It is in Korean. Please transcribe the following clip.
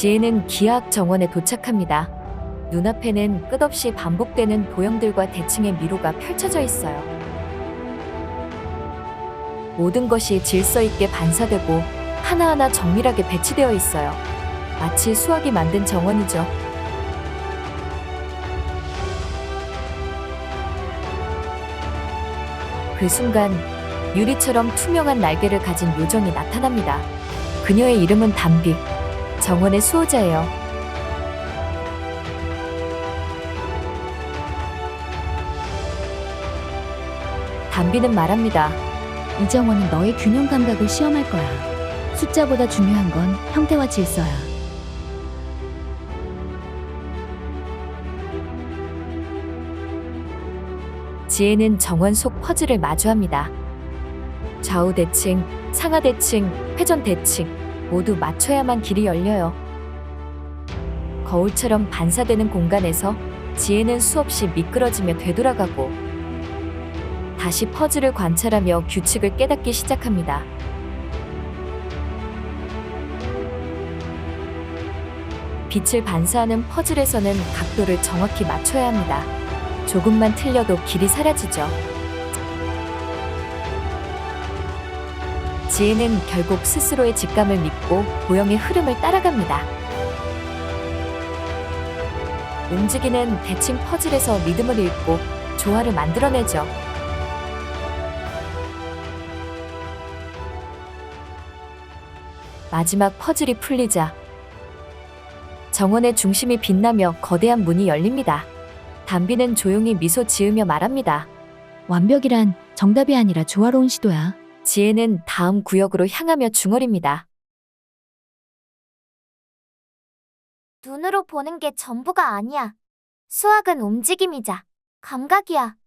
지혜는 기하학 정원에 도착합니다. 눈앞에는 끝없이 반복되는 도형들과 대칭의 미로가 펼쳐져 있어요. 모든 것이 질서 있게 반사되고 하나하나 정밀하게 배치되어 있어요. 마치 수학이 만든 정원이죠. 그 순간 유리처럼 투명한 날개를 가진 요정이 나타납니다. 그녀의 이름은 담비, 정원의 수호자예요. 담비는 말합니다. 이 정원은 너의 균형 감각을 시험할 거야. 숫자보다 중요한 건 형태와 질서야. 지혜는 정원 속 퍼즐을 마주합니다. 좌우 대칭, 상하 대칭, 회전 대칭 모두 맞춰야만 길이 열려요. 거울처럼 반사되는 공간에서 지혜는 수없이 미끄러지며 되돌아가고 다시 퍼즐을 관찰하며 규칙을 깨닫기 시작합니다. 빛을 반사하는 퍼즐에서는 각도를 정확히 맞춰야 합니다. 조금만 틀려도 길이 사라지죠. 지혜는 결국 스스로의 직감을 믿고 도형의 흐름을 따라갑니다. 움직이는 대칭 퍼즐에서 리듬을 읽고 조화를 만들어내죠. 마지막 퍼즐이 풀리자 정원의 중심이 빛나며 거대한 문이 열립니다. 담비는 조용히 미소 지으며 말합니다. 완벽이란 정답이 아니라 조화로운 시도야. 지혜는 다음 구역으로 향하며 중얼입니다. 눈으로 보는 게 전부가 아니야. 수학은 움직임이자 감각이야.